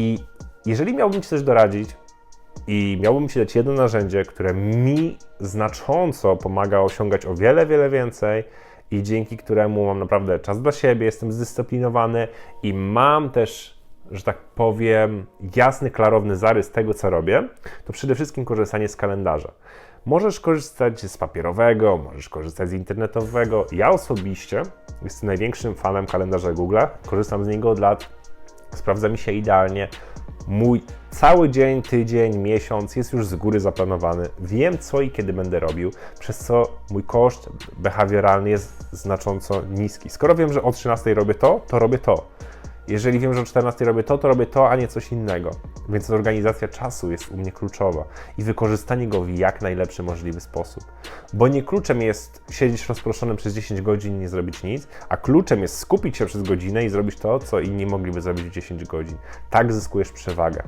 I jeżeli miałbym Ci coś doradzić i miałbym Ci dać jedno narzędzie, które mi znacząco pomaga osiągać o wiele, wiele więcej i dzięki któremu mam naprawdę czas dla siebie, jestem zdyscyplinowany i mam też, że tak powiem, jasny, klarowny zarys tego, co robię, to przede wszystkim korzystanie z kalendarza. Możesz korzystać z papierowego, możesz korzystać z internetowego. Ja osobiście jestem największym fanem kalendarza Google'a. Korzystam z niego od lat. Sprawdza mi się idealnie. Mój cały dzień, tydzień, miesiąc jest już z góry zaplanowany. Wiem, co i kiedy będę robił, przez co mój koszt behawioralny jest znacząco niski. Skoro wiem, że o 13 robię to, to robię to. Jeżeli wiem, że o 14 robię to, to robię to, a nie coś innego. Więc organizacja czasu jest u mnie kluczowa i wykorzystanie go w jak najlepszy możliwy sposób. Bo nie kluczem jest siedzieć rozproszony przez 10 godzin i nie zrobić nic, a kluczem jest skupić się przez godzinę i zrobić to, co inni mogliby zrobić w 10 godzin. Tak zyskujesz przewagę.